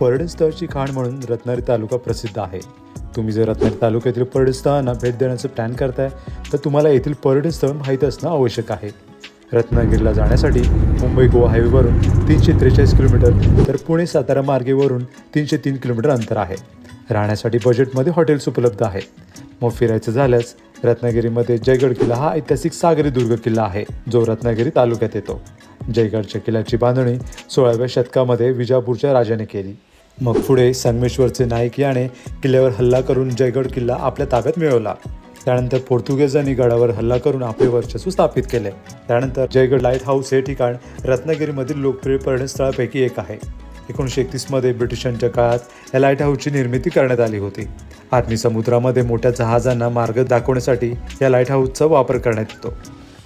पर्डस्थळची खाण म्हणून रत्नागिरी तालुका प्रसिद्ध आहे. तुम्ही जर रत्नागिरी तालुक्यातील पर्यटन स्थळांना भेट देण्याचं प्लॅन करताय तर तुम्हाला येथील पर्यटनस्थळ माहीत असणं आवश्यक आहे. रत्नागिरीला जाण्यासाठी मुंबई गोवा हायवेवरून तीनशे त्रेचाळीस किलोमीटर तर पुणे सातारा मार्गेवरून तीनशे तीन किलोमीटर अंतर आहे. राहण्यासाठी बजेटमध्ये हॉटेल्स उपलब्ध आहेत मग फिरायचं झाल्यास रत्नागिरीमध्ये जयगड किल्ला हा ऐतिहासिक सागरी दुर्ग किल्ला आहे जो रत्नागिरी तालुक्यात येतो. जयगडच्या किल्ल्याची बांधणी सोळाव्या शतकामध्ये विजापूरच्या राजाने केली. मग पुढे संगमेश्वरचे नाईक याने किल्ल्यावर हल्ला करून जयगड किल्ला आपल्या ताब्यात मिळवला. त्यानंतर पोर्तुगीजांनी गडावर हल्ला करून आपले वर्चस्व स्थापित केले. त्यानंतर जयगड लाइट हाऊस हे ठिकाण रत्नागिरीमधील लोकप्रिय पर्यटनस्थळापैकी एक आहे. एकोणीसशे एकतीसमध्ये ब्रिटिशांच्या काळात या लाइट हाऊसची निर्मिती करण्यात आली होती. आर्मी समुद्रामध्ये मोठ्या जहाजांना मार्ग दाखवण्यासाठी या लाइट हाऊसचा वापर करण्यात येतो.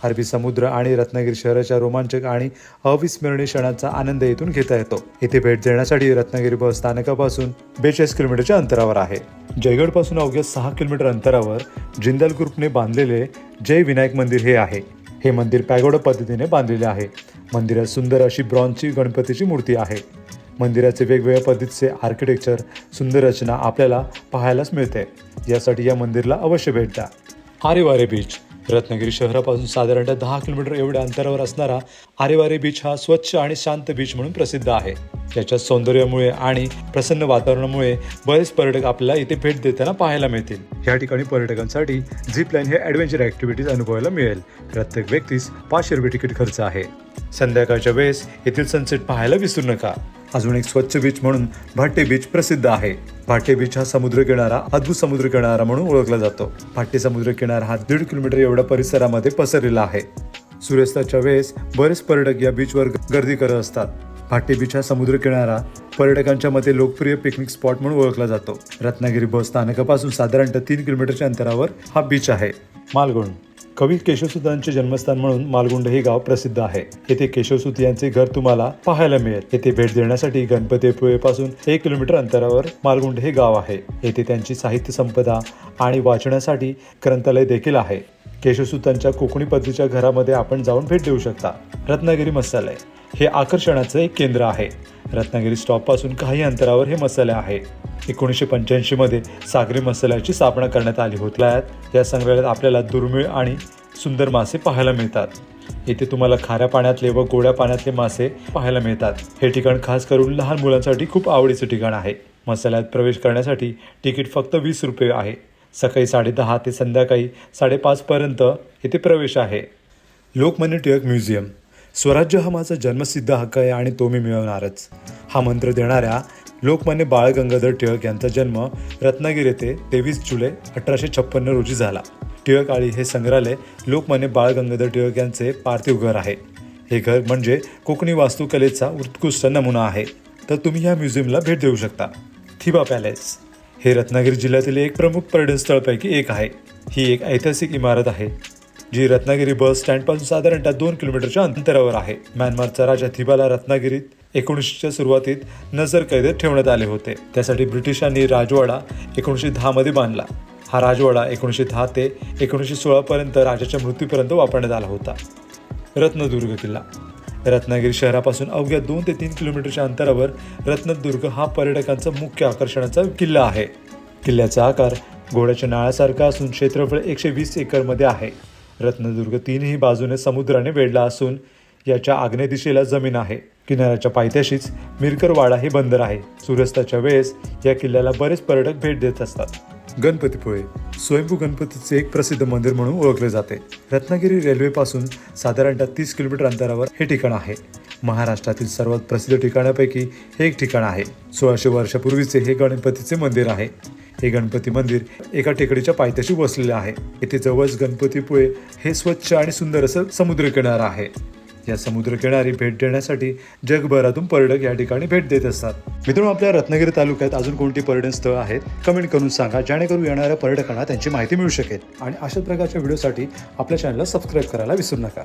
अरबी समुद्र आणि रत्नागिरी शहराच्या रोमांचक आणि अविस्मरणीय क्षणांचा आनंद येथून घेता येतो. इथे भेट देण्यासाठी रत्नागिरी बस स्थानकापासून बेचाळीस किलोमीटरच्या अंतरावर आहे. जयगडपासून अवघ्या सहा किलोमीटर अंतरावर जिंदाल ग्रुपने बांधलेले जय विनायक मंदिर हे आहे. हे मंदिर पॅगोडा पद्धतीने बांधलेले आहे. मंदिरात सुंदर अशी ब्रॉन्झची गणपतीची मूर्ती आहे. मंदिराचे वेगवेगळ्या पद्धतीचे आर्किटेक्चर सुंदर रचना आपल्याला पाहायलाच मिळते. यासाठी या मंदिरला अवश्य भेट द्या. आरेवारे बीच. रत्नागिरी शहरापासून साधारणतः दहा किलोमीटर एवढ्या अंतरावर असणारा आरेवारे बीच हा स्वच्छ आणि शांत बीच म्हणून प्रसिद्ध आहे. याच्या सौंदर्यामुळे आणि प्रसन्न वातावरणामुळे बरेच पर्यटक आपल्याला इथे भेट देताना पाहायला मिळतील. या ठिकाणी पर्यटकांसाठी झिप लाईन हे ॲडव्हेंचर ॲक्टिव्हिटीज अनुभवायला मिळेल. प्रत्येक व्यक्तीस पाचशे रुपये तिकीट खर्च आहे. संध्याकाळच्या वेळेस येथील सनसेट पाहायला विसरू नका. अजून एक स्वच्छ बीच म्हणून भाट्टे बीच प्रसिद्ध आहे. फाटे बीच हा समुद्र किनारा अद्भुत समुद्र किनारा म्हणून ओळखला जातो. फाटे समुद्र किनारा हा दीड किलोमीटर एवढ्या परिसरामध्ये पसरलेला आहे. सूर्यास्ताच्या वेळेस बरेच पर्यटक या बीचवर गर्दी करत असतात. फाटे बीच हा समुद्र किनारा पर्यटकांच्या मते लोकप्रिय पिकनिक स्पॉट म्हणून ओळखला जातो. रत्नागिरी बस स्थानकापासून साधारणतः तीन किलोमीटरच्या अंतरावर हा बीच आहे. मालगुण कवी केशवसुतांचे जन्मस्थान म्हणून मालगुंड हे गाव प्रसिद्ध आहे. येथे केशवसुत यांचे घर तुम्हाला पाहायला मिळेल. येथे भेट देण्यासाठी गणपतीपुळे पासून एक किलोमीटर अंतरावर मालगुंड हे गाव आहे. येथे त्यांची साहित्य संपदा आणि वाचण्यासाठी ग्रंथालय देखील आहे. केशवसुतांच्या कोकणी पद्धतीच्या घरामध्ये आपण जाऊन भेट देऊ शकता. रत्नागिरी मसाले हे आकर्षणाचं एक केंद्र आहे. रत्नागिरी स्टॉपपासून काही अंतरावर हे मसाले आहे. एकोणीसशे पंच्याऐंशीमध्ये सागरी मसाल्याची स्थापना करण्यात आली होती. या संग्रहालयात आपल्याला दुर्मिळ आणि सुंदर मासे पाहायला मिळतात. येथे तुम्हाला खाऱ्या पाण्यातले व गोड्या पाण्यातले मासे पाहायला मिळतात. हे ठिकाण खास करून लहान मुलांसाठी खूप आवडीचं ठिकाण आहे. मसाल्यात प्रवेश करण्यासाठी तिकीट फक्त वीस रुपये आहे. सकाळी साडेदहा ते संध्याकाळी साडेपाचपर्यंत येथे प्रवेश आहे. लोकमान्य टिळक म्युझियम. स्वराज्य हा माझा जन्मसिद्ध हक्क आहे आणि तो मी मिळवणारच. हा मंत्र देणाऱ्या लोकमान्य बाळ गंगाधर टिळक यांचा जन्म रत्नागिरी येथे तेवीस जुलै अठराशे छप्पन्न रोजी झाला. टिळक आळी हे संग्रहालय लोकमान्य बाळ गंगाधर टिळक यांचे पार्थिव घर आहे. हे घर म्हणजे कोकणी वास्तुकलेचा उत्कृष्ट नमुना आहे. तर तुम्ही या म्युझियमला भेट देऊ शकता. थिबा पॅलेस हे रत्नागिरी जिल्ह्यातील एक प्रमुख पर्यटन स्थळपैकी एक आहे. ही एक ऐतिहासिक इमारत आहे जी रत्नागिरी बस स्टँडपासून साधारणतः दोन किलोमीटरच्या अंतरावर आहे. म्यानमारचा राजा थिबाला रत्नागिरीत एकोणीसशेच्या सुरुवातीत नजर कैदेत ठेवण्यात आले होते. त्यासाठी ब्रिटिशांनी राजवाडा एकोणीसशे दहामध्ये बांधला. हा राजवाडा एकोणीसशे दहा ते एकोणीसशे सोळापर्यंत राजाच्या मृत्यूपर्यंत वापरण्यात आला होता. रत्नदुर्ग किल्ला. रत्नागिरी शहरापासून अवघ्या दोन ते तीन किलोमीटरच्या अंतरावर रत्नदुर्ग हा पर्यटकांचा मुख्य आकर्षणाचा किल्ला आहे. किल्ल्याचा आकार घोड्याच्या नाळासारखा असून क्षेत्रफळ एकशे वीस एकरमध्ये आहे. रत्नदुर्ग तीनही बाजूने समुद्राने वेढला असून याच्या आग्नेय दिशेला जमीन आहे. किनाऱ्याच्या पायथ्याशीच मिरकरवाडा हे बंदर आहे. सूर्यास्ताच्या वेळेस या किल्ल्याला बरेच पर्यटक भेट देत असतात. गणपतीपुळे स्वयंभू गणपतीचे एक प्रसिद्ध मंदिर म्हणून ओळखले जाते. रत्नागिरी रेल्वेपासून साधारणतः तीस किलोमीटर अंतरावर हे ठिकाण आहे. महाराष्ट्रातील सर्वात प्रसिद्ध ठिकाणापैकी हे एक ठिकाण आहे. सोळाशे वर्षापूर्वीचे हे गणपतीचे मंदिर आहे. हे गणपती मंदिर एका टेकडीच्या पायथ्याशी वसलेले आहे. येथे जवळच गणपतीपुळे हे स्वच्छ आणि सुंदर असं समुद्रकिनारा आहे. या समुद्रकिनारी भेट देण्यासाठी जगभरातून पर्यटक या ठिकाणी भेट देत असतात. मित्रांनो आपल्या रत्नागिरी तालुक्यात अजून कोणती पर्यटन स्थळ आहेत? कमेंट करून सांगा जेणेकरून येणाऱ्या पर्यटकांना त्यांची माहिती मिळू शकेल. आणि अशा प्रकारच्या व्हिडिओसाठी आपल्या चॅनलला सबस्क्राईब करायला विसरू नका.